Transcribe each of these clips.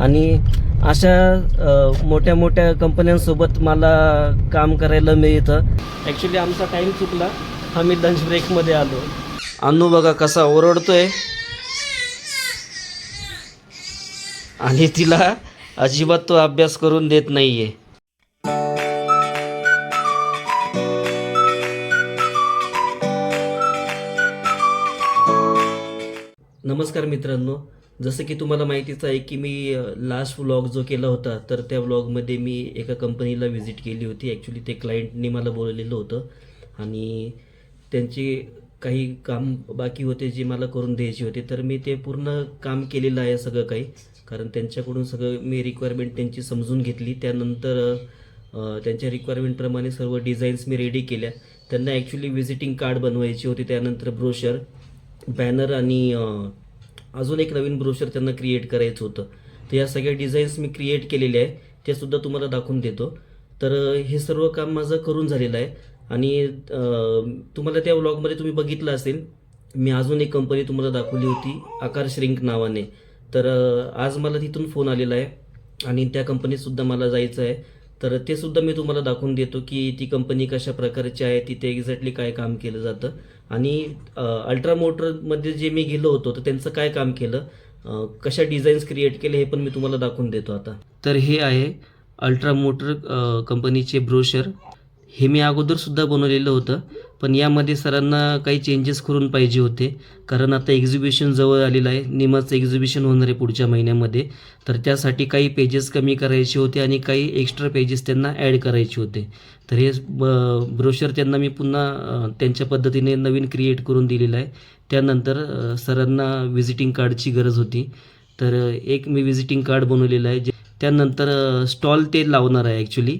आणि अशा मोठ्या मोठ्या कंपन्यांसोबत मला काम करायला मिळतं. ॲक्च्युली आमचा टाईम चुकला. आम्ही लंच ब्रेकमध्ये आलो. अनु बघा कसा ओरडतोय. आणि तिला अजिबात तो अभ्यास करून देत नाहीये. नमस्कार मित्रांनो. जसं की तुम्हाला माहितीच आहे की मी लास्ट व्लॉग जो केला होता तर त्या व्लॉगमध्ये मी एका कंपनीला व्हिजिट केली होती. ॲक्च्युली ते क्लायंटने मला बोलवलेलं होतं. आणि त्यांची काही काम बाकी होते जे मला करून द्यायचे होते. तर मी ते पूर्ण काम केलेलं आहे सगळं काही. कारण त्यांच्याकडून सगळं मी रिक्वायरमेंट त्यांची समजून घेतली. त्यानंतर त्यांच्या रिक्वायरमेंटप्रमाणे सर्व डिझाईन्स मी रेडी केल्या. त्यांना ॲक्च्युली व्हिजिटिंग कार्ड बनवायची होती. त्यानंतर ब्रोशर बॅनर आणि अजून एक नवीन ब्रोशर त्यांना क्रिएट करायचं होतं. तर या सगळ्या डिझाईन्स मी क्रिएट केलेले आहे ते सुद्धा तुम्हाला दाखवून देतो. तर हे सर्व काम माझं करून झालेलं आहे. आणि तुम्हाला त्या व्लॉगमध्ये तुम्ही बघितलं असेल मी अजून एक कंपनी तुम्हाला दाखवली होती आकार श्रिंक नावाने. तर आज मला तिथून फोन आलेला आहे. आणि त्या कंपनीतसुद्धा मला जायचं आहे. तर ते सुद्धा मी तुम्हाला दाखवून देतो की ती कंपनी कशा प्रकारची आहे तिथे एक्झॅक्टली काय काम केलं जातं. आणि अल्ट्रा मोटरमध्ये जे मी गेलो होतो तर त्यांचं काय काम केलं? कशा डिझाईन्स क्रिएट केले हे पण मी तुम्हाला दाखवून देतो आता. तर हे आहे अल्ट्रा मोटर कंपनीचे ब्रोशर हे मी अगोदरसुद्धा बनवलेलं होतं. पण यामध्ये सरांना काही चेंजेस करून पाहिजे होते. कारण आता एक्झिबिशन जवळ आलेलं आहे. निमाचं एक्झिबिशन होणार आहे पुढच्या महिन्यामध्ये. तर त्यासाठी काही पेजेस कमी करायचे होते आणि काही एक्स्ट्रा पेजेस त्यांना ॲड करायचे होते. तर हे ब ब्रोशर त्यांना मी पुन्हा त्यांच्या पद्धतीने नवीन क्रिएट करून दिलेलं आहे. त्यानंतर सरांना व्हिजिटिंग कार्डची गरज होती. तर एक मी व्हिजिटिंग कार्ड बनवलेलं आहे. जे त्यानंतर स्टॉल ते लावणार आहे ॲक्च्युली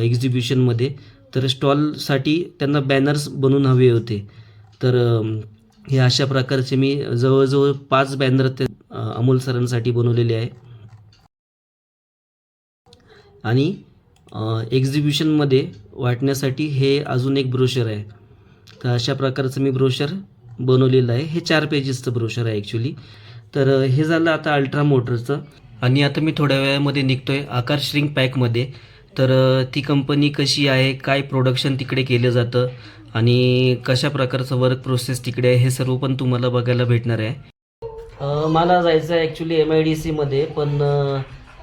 एक्झिबिशनमध्ये तर स्टॉलसाठी त्यांना बॅनर्स बनवून हवे होते. तर हे अशा प्रकारचे मी जवळजवळ पाच बॅनर ते अमोल सरांसाठी बनवलेले आहे. आणि एक्झिबिशनमध्ये वाटण्यासाठी हे अजून एक ब्रोशर आहे. तर अशा प्रकारचं मी ब्रोशर बनवलेलं आहे. हे चार पेजेसचं ब्रोशर आहे ॲक्च्युली तर हे झालं आता अल्ट्रा मोटरचं आणि आता मी थोड्या वेळामध्ये निघतो आहे आकार श्रिंक पॅकमध्ये तर ती कंपनी कशी आहे काय प्रोडक्शन तिकडे केलं जातं आणि कशा प्रकारचं वर्क प्रोसेस तिकडे आहे हे सर्व पण तुम्हाला बघायला भेटणार आहे. मला जायचं आहे ॲक्च्युली एम आय डी सीमध्ये पण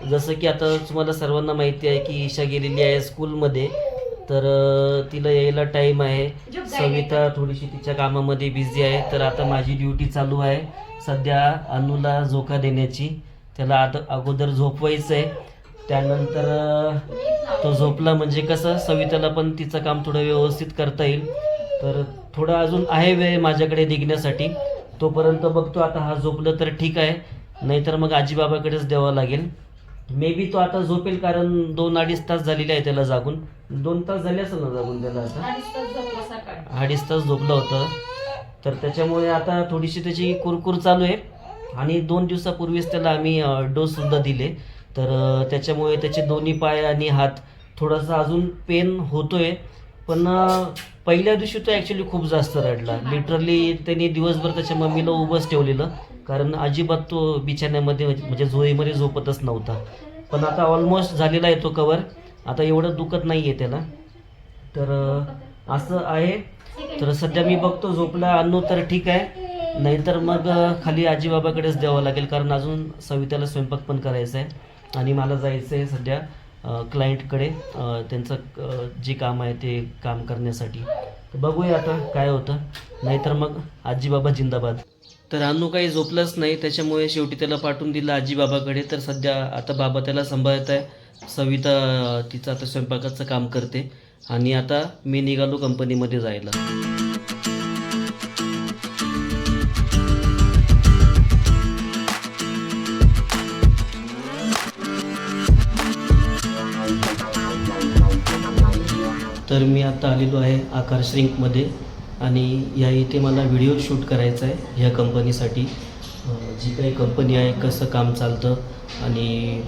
जसं की आता तुम्हाला सर्वांना माहिती आहे की ईशा गेलेली आहे स्कूलमध्ये तर तिला यायला टाईम आहे. सविता थोडीशी तिच्या कामामध्ये बिझी आहे. तर आता माझी ड्युटी चालू आहे. सध्या अनुला झोका देण्याची. त्याला आता अगोदर झोपवायचं आहे त्यानंतर तो झोपला म्हणजे कसं सविताला पण तिचं काम थोडं व्यवस्थित करता येईल. तर थोडा अजून आहे वेळ माझ्याकडे निघण्यासाठी. तोपर्यंत बघतो आता हा झोपलं तर ठीक आहे. नाहीतर मग आजीबाबाकडेच द्यावं लागेल. मे बी तो आता झोपेल कारण दोन अडीच तास झालेले आहे त्याला जागून. दोन तास झाले असेल ना जागून त्याला आता? अडीच तास झोपलं होतं. तर त्याच्यामुळे आता थोडीशी त्याची कुरकुर चालू आहे. आणि दोन दिवसापूर्वीच त्याला आम्ही डोससुद्धा दिले. तर त्याच्यामुळे त्याचे दोन्ही पाय आणि हात थोडासा अजून पेन होतोय. पण पहिल्या दिवशी तो ॲक्च्युली खूप जास्त रडला. लिटरली त्यांनी दिवसभर त्याच्या मम्मीला उभंच ठेवलेलं. कारण अजिबात तो बिछाण्यामध्ये म्हणजे झोईमध्ये झोपतच नव्हता. पण आता ऑलमोस्ट झालेला आहे तो कवर आता एवढं दुखत नाही आहे त्याला. तर असं आहे. तर सध्या मी बघतो झोपला आणू तर ठीक आहे. नाहीतर मग खाली आजीबाबाकडेच द्यावं लागेल. कारण अजून सविताला स्वयंपाक पण करायचा आहे आणि मला जायचं आहे सध्या क्लायंटकडे त्यांचं जे काम आहे ते काम करण्यासाठी. तर बघूया आता काय होतं. नाहीतर मग आजीबाबा जिंदाबाद. तर अनु काही झोपलंच नाही त्याच्यामुळे शेवटी त्याला पाठवून दिलं आजीबाबाकडे. तर सध्या आता बाबा त्याला सांभाळत आहे. सविता तिचं आता स्वयंपाकाचं काम करते. आणि आता मी निघालो कंपनीमध्ये जायला. तर मी आता आलेलो आहे आकार श्रिंकमध्ये आणि या इथे मला व्हिडिओ शूट करायचा आहे ह्या कंपनीसाठी. जी काही कंपनी आहे कसं काम चालतं आणि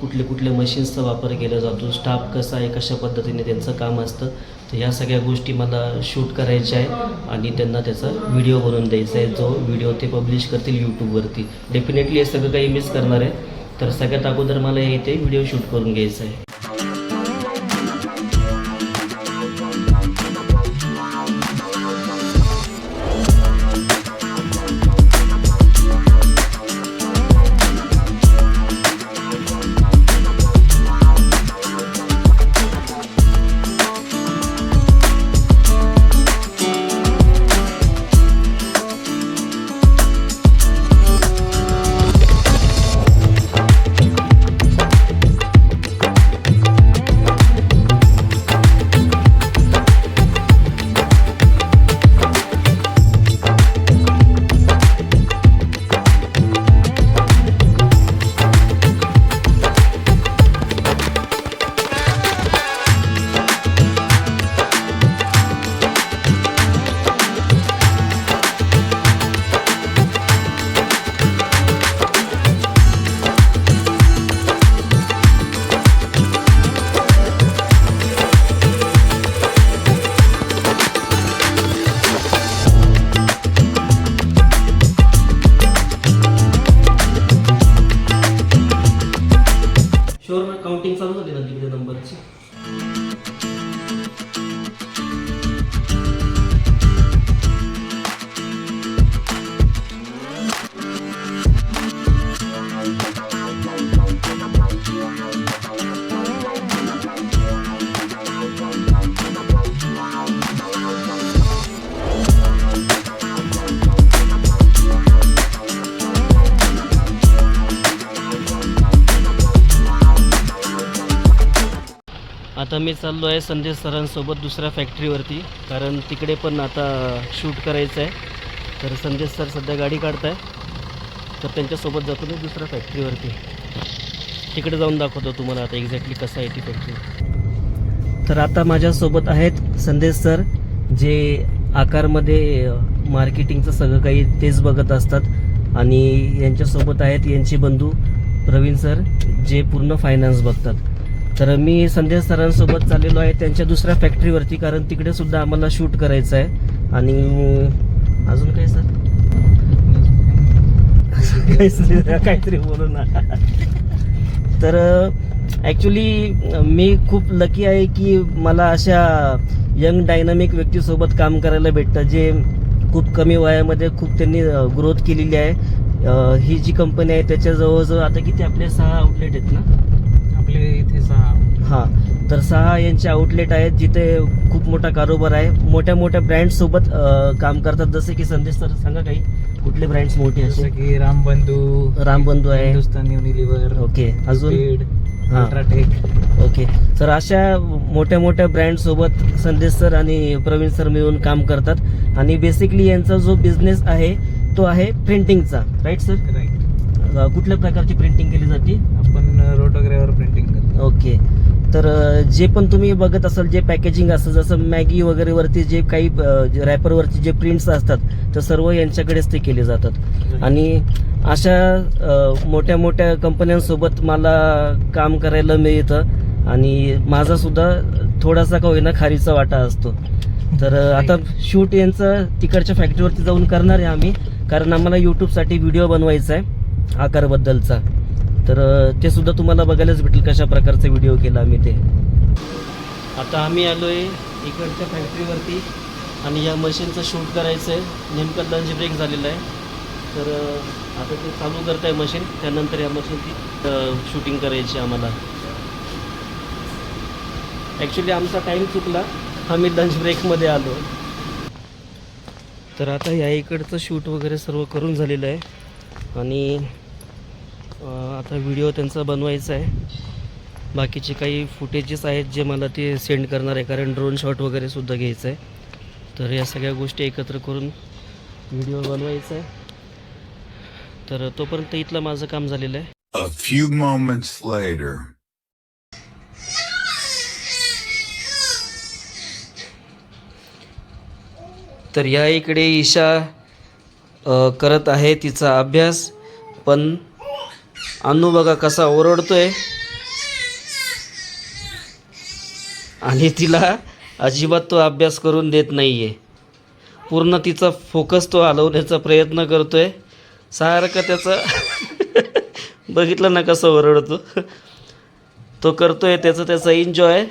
कुठले कुठले मशीन्सचा वापर केला जातो स्टाफ कसा आहे कशा पद्धतीने त्यांचं काम असतं तर ह्या सगळ्या गोष्टी मला शूट करायच्या आहे आणि त्यांना त्याचा व्हिडिओ बनवून द्यायचा आहे जो व्हिडिओ ते पब्लिश करतील यूट्यूबवरती. डेफिनेटली हे सगळं काही मिस करणार आहे तर सगळ्यात अगोदर मला इथे व्हिडिओ शूट करून घ्यायचा आहे. आता मी चाललो आहे संदेश सरांसोबत दुसऱ्या फॅक्टरीवरती कारण तिकडे पण आता शूट करायचं आहे. तर संदेश सर सध्या गाडी काढत आहे तर त्यांच्यासोबत जातो मी दुसऱ्या फॅक्टरीवरती तिकडे जाऊन दाखवतो तुम्हाला आता एक्झॅक्टली कसं आहे ती फॅक्टरी तर आता माझ्यासोबत आहेत संदेश सर जे आकारमध्ये मार्केटिंगचं सगळं काही तेच बघत असतात. आणि यांच्यासोबत आहेत यांचे बंधू प्रवीण सर जे पूर्ण फायनान्स बघतात. तर मी संदेश सरांसोबत चाललेलो आहे त्यांच्या दुसऱ्या फॅक्टरीवरती कारण तिकडे सुद्धा आम्हाला शूट करायचं आहे आणि अजून काय सर? काहीतरी काहीतरी बोलू ना तर ॲक्च्युली मी खूप लकी आहे की मला अशा यंग डायनामिक व्यक्तीसोबत काम करायला भेटतं जे खूप कमी वयामध्ये खूप त्यांनी ग्रोथ केलेली आहे. ही जी कंपनी आहे त्याच्या जवळजवळ आता किती आपले सहा आउटलेट आहेत ना? आपले इथे सहा. हां तर सहा यांचे आउटलेट आहेत जिथे खूप मोठा कारोबार आहे. मोठ्या मोठ्या ब्रँडसोबत अ, काम करतात. जसे की संदेश सर सांगा काही. कुठले ब्रँड्स मोठे असे? की रामबंधू रामबंधू आहे. हिंदुस्तान युनिलिव्हर ओके अजून? हां. ओके. तर अशा मोठ्या मोठ्या ब्रँड सोबत संदेश सर आणि प्रवीण सर मिळून काम करतात. आणि बेसिकली यांचा जो बिझनेस आहे तो आहे प्रिंटिंगचा राईट सर राईट कुठल्या प्रकारची प्रिंटिंग केली जाते? आपण प्रिंटिंग करतो. ओके. तर जे पण तुम्ही बघत असाल जे पॅकेजिंग असतं जसं मॅगी वगैरे वरती जे काही रॅपरवरती जे प्रिंट्स असतात तर सर्व यांच्याकडेच ते केले जातात. आणि अशा मोठ्या मोठ्या कंपन्यांसोबत मला काम करायला मिळतं. आणि माझा सुद्धा थोडासा का होईना खारीचा वाटा असतो. तर आता शूट यांचं तिकडच्या फॅक्टरीवरती जाऊन करणार आहे आम्ही. कारण आम्हाला यूट्यूबसाठी व्हिडिओ बनवायचा आहे आकारबद्दलचा. तर ते सुद्धा तुम्हाला बघायलाच भेटेल कशा प्रकारचा व्हिडिओ केला आम्ही ते. आता आम्ही आलो आहे इकडच्या फॅक्टरीवरती आणि या मशीनचं शूट करायचं आहे नेमकं लंच ब्रेक झालेला आहे. तर आता ते चालू करत आहे मशीन त्यानंतर या मशीनची शूटिंग करायची आम्हाला. ॲक्च्युली आमचा टाईम चुकला. आम्ही लंच ब्रेकमध्ये आलो. तर आता या इकडचं शूट वगैरे सर्व करून झालेलं आहे. आणि आता व्हिडिओ त्यांचा बनवायचा आहे. बाकीचे काही फुटेजेस आहेत जे मला ते सेंड करणार आहे कारण ड्रोन शॉट वगैरे सुद्धा घ्यायचं आहे तर या सगळ्या गोष्टी एकत्र करून व्हिडिओ बनवायचा आहे. तर तोपर्यंत इथलं माझं काम झालेलं आहे. A few moments later. तर या इकडे ईशा करत आहे तिचा अभ्यास पण अनु बघा कसा ओरडतोय. आणि तिला अजिबात तो अभ्यास करून देत नाही आहे पूर्ण तिचा फोकस तो हलवण्याचा प्रयत्न करतोय. सारखं त्याचं बघितलं ना कसं ओरडतो. तो करतोय त्याचं त्याचा एन्जॉय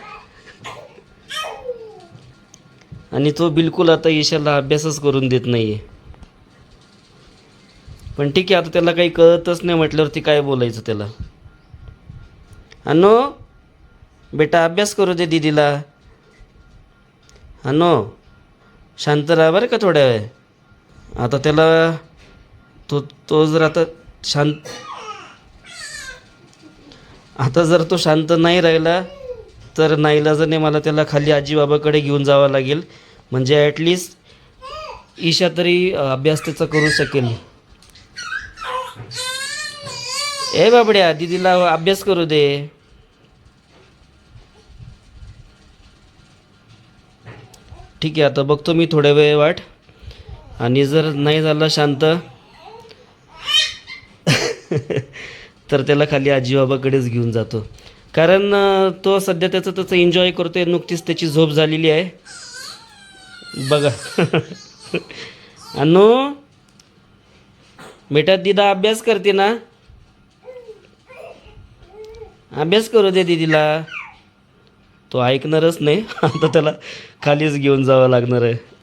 आणि तो बिलकुल आता ईशाला अभ्यासच करून देत नाही आहे पण ठीक आहे आता त्याला काही कळतच नाही म्हटल्यावरती काय बोलायचं त्याला. अनो बेटा अभ्यास करू दे दीदीला. अनो शांत राहा बरं का थोड्या वेळ. आता त्याला तो तो जर आता शांत आता जर तो शांत नाही राहिला तर नाईलाजाने मला त्याला खाली आजीबाबाकडे घेऊन जावं लागेल. म्हणजे ॲटलिस्ट ईशा तरी अभ्यास त्याचा करू शकेल. ए बाबड्या दीदीला अभ्यास करू दे. ठीक आहे आता बघतो मी थोड्या वेळ वाट. आणि जर नाही झाला शांत तर त्याला खाली आजीबाबाकडेच घेऊन जातो. कारण तो सध्या त्याचं त्याचं एन्जॉय करतोय नुकतीच त्याची झोप झालेली आहे. बघा. अनु बेटा दिदा अभ्यास करते ना? अभ्यास करू दे दीदीला. तो ऐकणारच नाही. आता त्याला खालीच घेऊन जावं लागणार आहे.